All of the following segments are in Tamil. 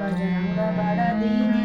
बजरंग बड़ा दीने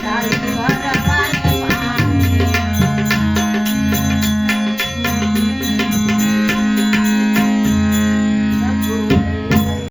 Bye.